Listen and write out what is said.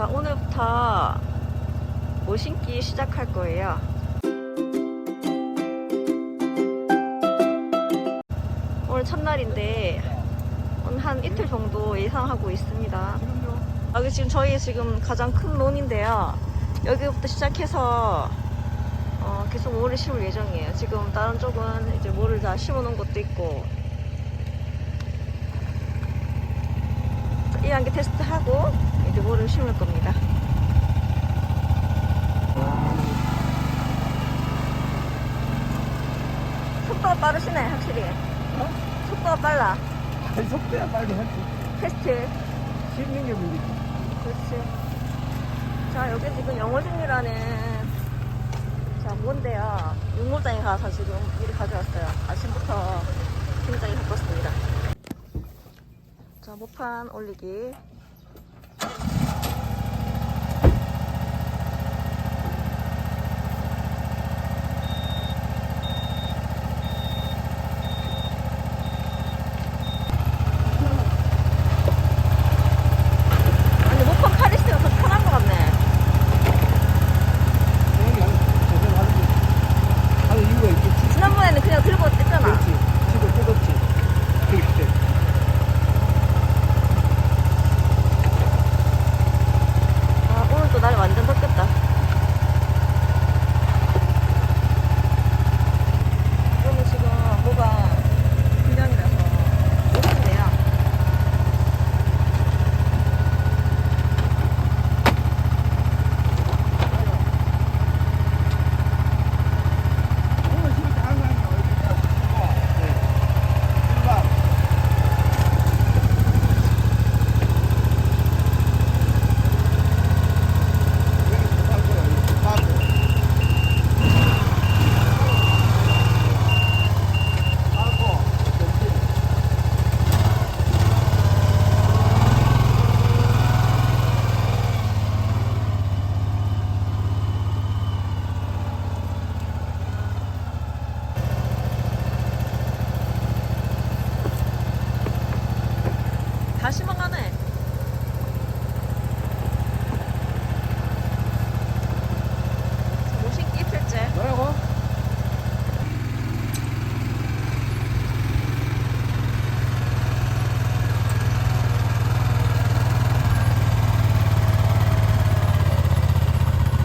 자, 오늘부터 모신기 시작할 거예요. 오늘 첫날인데 오늘 한 이틀 정도 예상하고 있습니다. 여기 지금 저희 지금 가장 큰 론인데요. 여기부터 시작해서 어, 계속 모를 심을 예정이에요. 지금 다른 쪽은 이제 모를 다 심어놓은 것도 있고 이 안개 테스트하고 이제 모를 심을 겁니다. 속도가 빠르시네 확실히. 속도가 빨라. 아니 속도야 빨리 할수 테스트. 씹는 게 문제지 그렇지. 자, 여기 지금 영어중이라는 자, 뭔데요? 육모장에 가서 지금 미리 가져왔어요. 아침부터 굉장히 바빴습니다. 자, 모판 올리기 심어가네.